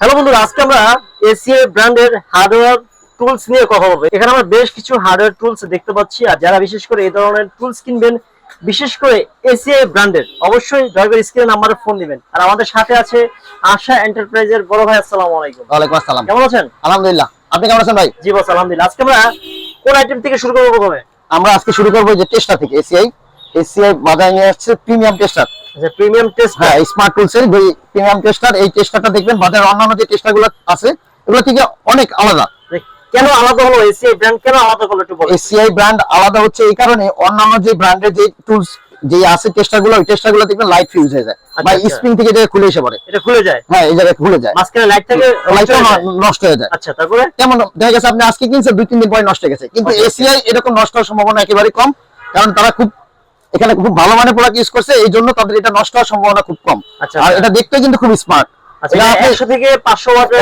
Hello বন্ধুরা আজকে আমরা এসিআই ব্র্যান্ডের হার্ডওয়্যার টুলস নিয়ে কথা বলব। এখানে আমরা বেশ কিছু হার্ডওয়্যার টুলস দেখতে পাচ্ছি আর যারা বিশেষ করে এই ধরনের টুলস কিনবেন বিশেষ করে এসিআই ব্র্যান্ডের অবশ্যই দয়া করে স্ক্রিনে নাম্বারে ফোন দিবেন। আর আমাদের সাথে আছে আশা এন্টারপ্রাইজের বড় ভাই আসসালামু আলাইকুম। ওয়ালাইকুম আসসালাম। কেমন আছেন? আলহামদুলিল্লাহ। আপনি কেমন আছেন ভাই? জি বস আলহামদুলিল্লাহ। আজকে আমরা কোন আইটেম থেকে শুরু করব প্রথমে? আমরা আজকে শুরু করব যে টেস্টার থেকে এসিআই এসিআই বাজারে নিয়ে আসছে প্রিমিয়াম টেস্টার আচ্ছা প্রিমিয়াম টেস্ট হ্যাঁ স্মার্ট টুলস এর প্রিমিয়াম টেস্টার এই টেস্টারটা দেখবেন বাজারে অন্যান্য যে টেস্টারগুলো আছে এগুলো থেকে অনেক আলাদা। কেন আলাদা হলো? এসিআই ব্র্যান্ড কেন আলাদা হলো একটু বলুন। এসিআই ব্র্যান্ড আলাদা হচ্ছে এই কারণে অন্যান্য যে ব্র্যান্ডের যে টুলস যে আছে টেস্টারগুলো ওই টেস্টারগুলো দেখবেন লাইট ফিউজ হয়ে যায়। বা আচ্ছা, আচ্ছা। স্প্রিং থেকে যে খুলে এসে পড়ে। এটা খুলে যায়? হ্যাঁ এই জায়গায় খুলে যায়। মাঝখানে লাইট থেকে লাইটটা নষ্ট হয়ে যায়। আচ্ছা তারপরে? যেমন দেখা গেছে আপনি আজকে কিনছেন দুই তিন দিন পরে নষ্ট হয়ে গেছে। কিন্তু এসিআই এরকম নষ্ট হওয়ার সম্ভাবনা একেবারে কম। কারণ তারা খুব এখানে খুব ভালো মানের প্রোডাক্ট ইউজ করছে এই জন্য তাদের এটা নষ্ট হওয়ার সম্ভাবনা খুব কম। আচ্ছা, আর আচ্ছা। এটা দেখতে কিন্তু খুব স্মার্ট আচ্ছা থেকে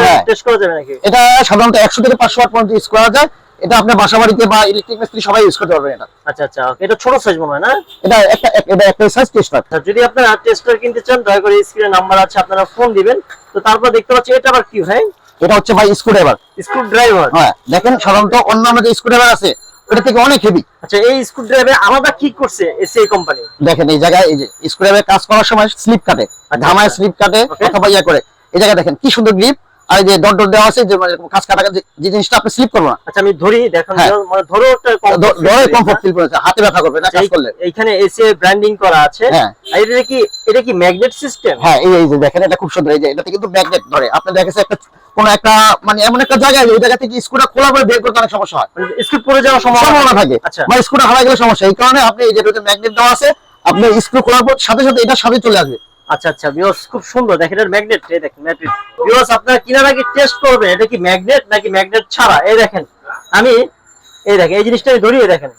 হ্যাঁ। টেস্ট করা যাবে নাকি? এটা সাধারণত একশো থেকে পাঁচশো ওয়াট পর্যন্ত ইউজ করা যায়। এটা আপনার বাসা বাড়িতে বা ইলেকট্রিক মিস্ত্রি সবাই ইউজ করতে পারবেন এটা। আচ্ছা আচ্ছা। এটা ছোট সাইজ মনে হয় না? এটা একটা এটা একটা সাইজ টেস্টার যদি আপনারা টেস্টার কিনতে চান দয়া করে স্ক্রিনে নাম্বার আছে আপনারা ফোন দিবেন। তো তারপর দেখতে পাচ্ছি এটা আবার কি ভাই? এটা হচ্ছে ভাই স্ক্রুড্রাইভার স্ক্রু ড্রাইভার হ্যাঁ দেখেন সাধারণত অন্যান্য যে স্ক্রুড্রাইভার আছে ওটা থেকে অনেক হেভি আচ্ছা এই স্ক্রু ড্রাইভার আলাদা কি করছে এসিআই কোম্পানি দেখেন এই জায়গায় এই যে স্ক্রু ড্রাইভে কাজ করার সময় স্লিপ কাটে আর ধামায় আচ্ছা। স্লিপ কাটে অথবা ইয়া করে। এই জায়গায় দেখেন কি সুন্দর গ্রিপ আর যে ডট ডট দেওয়া আছে যে মানে কাজ কাটা যে- যে জিনিসটা আপনি স্লিপ করবে না। আচ্ছা আমি ধরি দেখেন হ্যাঁ। মানে ধরো কমফোর্ট? ফিল হাতে ব্যথা করবে না কাজ করলে। এইখানে ব্র্যান্ডিং করা আছে। হ্যাঁ। এটা কি এটা কি ম্যাগনেট সিস্টেম হ্যাঁ এই এই যে দেখেন এটা খুব সুন্দর। এই যে এটাতে কিন্তু ম্যাগনেট ধরে। আপনি দেখেছে একটা কোন একটা মানে এমন একটা জায়গায় ওই জায়গা থেকে খোলা করে বের করতে অনেক সমস্যা হয়। স্ক্রু পড়ে যাওয়ার সম্ভাবনা থাকে। আচ্ছা। বা স্ক্রুটা হারাই গেলে সমস্যা। এই কারণে আপনি এই যেটাতে ম্যাগনেট দেওয়া আছে। আপনি স্ক্রু খোলার পর সাথে সাথে এটা সাথে চলে আসবে। আচ্ছা আচ্ছা ভিউয়ার্স খুব সুন্দর। দেখেন এর ম্যাগনেট এই দেখেন ম্যাগনেট ভিউয়ার্স আপনারা কিনার আগে টেস্ট করবেন? এটা কি ম্যাগনেট নাকি ম্যাগনেট ছাড়া? এই দেখেন আমি এই দেখেন এই জিনিসটা আমি ধরি দেখেন।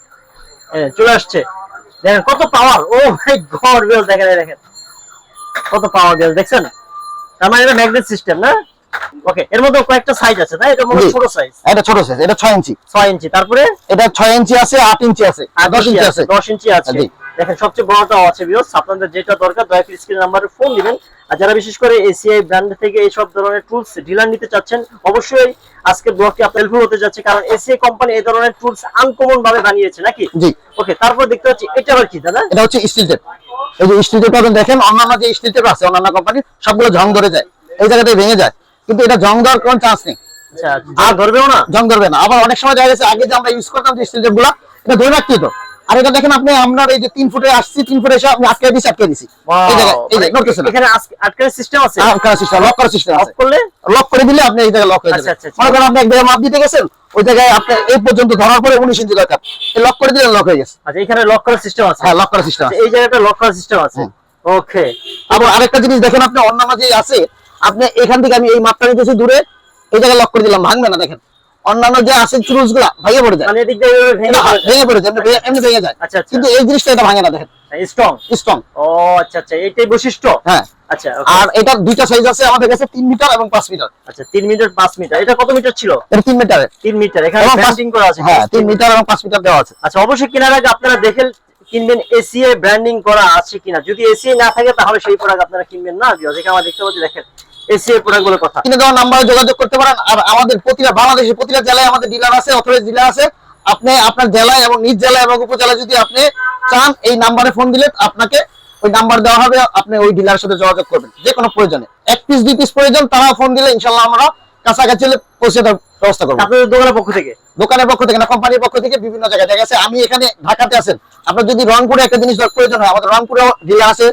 চলে আসছে। দেখেন কত পাওয়ার ও মাই গড ভিউয়ার্স দেখেন এই দেখেন। কত পাওয়ার ভিউয়ার্স দেখছেন? তার মানে এটা ম্যাগনেট সিস্টেম না? ওকে এর মধ্যে কয়েকটা সাইজ আছে তাই? এটা মনে ছোট সাইজ এটা ছোট সাইজ এটা ছয় ইঞ্চি। 6 ইঞ্চি। তারপরে? এটা ছয় ইঞ্চি আছে আট ইঞ্চি আছে আর দশ ইঞ্চি আছে 10 ইঞ্চি আছে। দেখেন সবচেয়ে বড়টাও আছে ভিউয়ার্স আপনাদের যেটা দরকার দয়া করে স্ক্রিন নাম্বারে ফোন দিবেন। আর যারা বিশেষ করে এসিআই ব্র্যান্ড থেকে এই সব ধরনের টুলস ডিলার নিতে চাচ্ছেন অবশ্যই আজকে ব্লগটি আপনার হেল্পফুল হতে যাচ্ছে কারণ এসিআই কোম্পানি এই ধরনের টুলস আনকমন ভাবে বানিয়েছে নাকি? জি। ওকে তারপর দেখতে পাচ্ছি এটা আবার কি দাদা? এটা হচ্ছে স্টিল টেপ এই যে স্টিল টেপ দেখেন অন্যান্য যে স্টিল টেপ আছে অন্যান্য কোম্পানি সবগুলো জং ধরে যায়। এই জায়গাতে ভেঙে যায়। কিন্তু এটা জং দেওয়ার কোনো চান্স নেই। আচ্ছা আর ধরবেও না? জং ধরবে না। আবার অনেক সময় দেখা গেছে আগে যে আমরা ইউজ করতাম যে স্টিল টেপগুলা এটা ধরে রাখতে হতো। আর এটা দেখেন আপনি আমরা এই যে তিন ফুটে আসছি তিন ফুটে এসে আপনি আটকে দিচ্ছি আটকে এখানে সিস্টেম আছে? সিস্টেম লক করার সিস্টেম আছে। করলে? লক করে দিলে আপনি এই জায়গায় লক হয়ে আচ্ছা, যাবে। আচ্ছা, আচ্ছা। মনে করেন আপনি এক জায়গায় মাপ দিতে গেছেন ওই জায়গায় আপনি এই পর্যন্ত ধরার পরে উনিশ ইঞ্চি দরকার। লক করে দিলে লক হয়ে গেছে। আচ্ছা এখানে লক করার সিস্টেম আছে। হ্যাঁ লক করার সিস্টেম আচ্ছা, এই জায়গাটা লক করার সিস্টেম আছে। ওকে। আবার আরেকটা জিনিস দেখেন আপনি অন্যান্য যে আছে আপনি এখান থেকে আমি এই মাপটা নিতেছি দূরে এই জায়গায় লক করে দিলাম ভাঙবে না দেখেন। অন্যান্য যে আছে চুরুসগুলা ভেঙে পড়ে যায়। মানে ভেঙে পড়ে যায়। ভেঙে পড়ে যায় এমনি ভেঙে- যায়। আচ্ছা আচ্ছা। কিন্তু এই জিনিসটা এটা ভাঙে না দেখেন। স্ট্রং স্ট্রং ও আচ্ছা আচ্ছা এইটাই বৈশিষ্ট্য? হ্যাঁ। আচ্ছা আর এটা দুইটা সাইজ আছে আমাদের কাছে তিন মিটার এবং পাঁচ মিটার আচ্ছা মিটার মিটার এটা কত মিটার ছিল? এটা তিন মিটারের তিন মিটার এখানে ব্র্যান্ডিং করা আছে। হ্যাঁ তিন মিটার এবং পাঁচ মিটার দেওয়া আছে। আচ্ছা অবশ্যই কেনার আগে আপনারা দেখে কিনবেন এসিএ ব্র্যান্ডিং করা আছে কিনা। যদি এসিএ না থাকে তাহলে সেই প্রোডাক্ট আপনারা কিনবেন না বিকজ এখানে আমরা দেখতে পাচ্ছি দেখেন এসিএ প্রোডাক্টগুলোর কথা। কিনে দেওয়ার নাম্বারে যোগাযোগ করতে পারেন। আর আমাদের প্রতিটা বাংলাদেশের প্রতিটা জেলায় আমাদের ডিলার আছে অথরাইজ ডিলার আছে। আপনি আপনার জেলায় এবং নিজ জেলায় এবং উপজেলায় যদি আপনি চান এই নাম্বারে ফোন দিলে আপনাকে ওই নাম্বার দেওয়া হবে আপনি ওই ডিলারের সাথে যোগাযোগ করবেন। যে কোনো প্রয়োজনে। এক পিস দুই পিস প্রয়োজন তারা ফোন দিলে ইনশাল্লাহ আমরা কাছাকাছি হলে পৌঁছে দেওয়ার ব্যবস্থা করব। আপনাদের দোকানের পক্ষ থেকে? দোকানের পক্ষ থেকে না কোম্পানির পক্ষ থেকে বিভিন্ন জায়গায়। দেখা গেছে আমি এখানে ঢাকাতে আছেন। আপনার যদি রংপুরে একটা জিনিস প্রয়োজন হয় আমাদের রংপুরে ডিলার আছে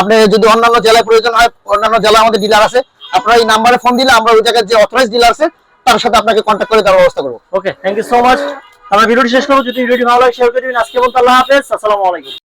আপনি যদি অন্যান্য জেলায় প্রয়োজন হয়, অন্যান্য জেলা আমাদের ডিলার আছে, আপনারা এই নাম্বারে ফোন দিলে আমরা ওই জায়গায় যে অথরাইজ ডিলার আছে, তার সাথে আপনাকে কন্ট্যাক্ট করে দেওয়ার ব্যবস্থা করব। Okay thank you so much আমরা ভিডিওটি শেষ করব। যদি ভিডিওটি ভালো লাগে শেয়ার করে দিবেন। আজকে বলতে আল্লাহ হাফেজ। আসসালামু আলাইকুম।